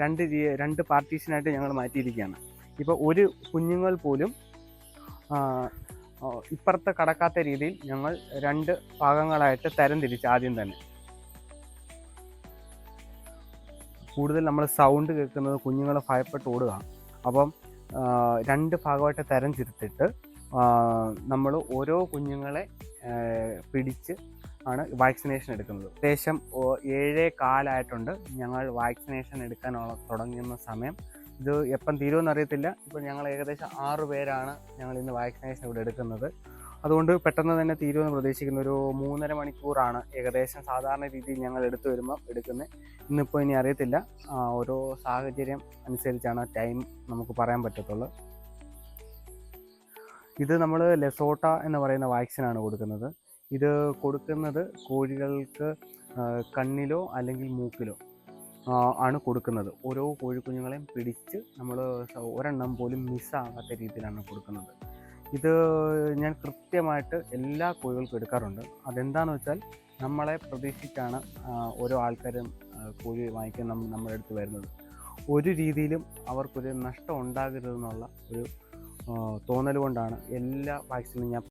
രണ്ട് രണ്ട് പാർട്ടീഷനായിട്ട് ഞങ്ങൾ മാറ്റിയിരിക്കുകയാണ്. ഇപ്പോൾ ഒരു കുഞ്ഞുങ്ങൾ പോലും ഇപ്പുറത്ത് കടക്കാത്ത രീതിയിൽ ഞങ്ങൾ രണ്ട് ഭാഗങ്ങളായിട്ട് തരം തരംതിരിച്ച് ആദ്യം തന്നെ. കൂടുതൽ നമ്മൾ സൗണ്ട് കേൾക്കുന്നത് കുഞ്ഞുങ്ങൾ ഭയപ്പെട്ട് ഓടുക. അപ്പം രണ്ട് ഭാഗമായിട്ട് തരം തിരുത്തിട്ട് നമ്മൾ ഓരോ കുഞ്ഞുങ്ങളെ പിടിച്ച് ആണ് വാക്സിനേഷൻ എടുക്കുന്നത്. ഏകദേശം ഏഴേ കാലായിട്ടുണ്ട് ഞങ്ങൾ വാക്സിനേഷൻ എടുക്കാനുള്ള തുടങ്ങുന്ന സമയം. ഇത് എപ്പം തീരുമെന്ന് അറിയത്തില്ല. ഇപ്പോൾ ഞങ്ങൾ ഏകദേശം ആറ് പേരാണ് ഞങ്ങൾ ഇന്ന് വാക്സിനേഷൻ ഇവിടെ എടുക്കുന്നത്. അതുകൊണ്ട് പെട്ടെന്ന് തന്നെ തീരുമെന്ന് പ്രതീക്ഷിക്കുന്ന. ഒരു മൂന്നര മണിക്കൂറാണ് ഏകദേശം സാധാരണ രീതിയിൽ ഞങ്ങൾ എടുത്തു വരുമ്പോൾ എടുക്കുന്നത്. ഇന്നിപ്പോൾ ഇനി അറിയത്തില്ല. ഓരോ സാഹചര്യം അനുസരിച്ചാണ് ടൈം നമുക്ക് പറയാൻ പറ്റത്തുള്ളൂ. ഇത് നമ്മൾ ലെസോട്ട എന്ന് പറയുന്ന വാക്സിനാണ് കൊടുക്കുന്നത്. ഇത് കൊടുക്കുന്നത് കോഴികൾക്ക് കണ്ണിലോ അല്ലെങ്കിൽ മൂക്കിലോ ആണ് കൊടുക്കുന്നത്. ഓരോ കോഴിക്കുഞ്ഞുങ്ങളെയും പിടിച്ച് നമ്മൾ ഒരെണ്ണം പോലും മിസ്സാകാത്ത രീതിയിലാണ് കൊടുക്കുന്നത്. ഇത് ഞാൻ കൃത്യമായിട്ട് എല്ലാ കോഴികൾക്കും എടുക്കാറുണ്ട്. അതെന്താണെന്ന് വെച്ചാൽ നമ്മളെ പ്രതീക്ഷിച്ചാണ് ഓരോ ആൾക്കാരും കോഴി വാങ്ങിക്കാൻ നമ്മുടെ അടുത്ത് വരുന്നത്. ഒരു രീതിയിലും അവർക്കൊരു നഷ്ടം ഉണ്ടാകരുതെന്നുള്ള ഒരു തോന്നൽ കൊണ്ടാണ് എല്ലാ വാക്സിനും ഞാൻ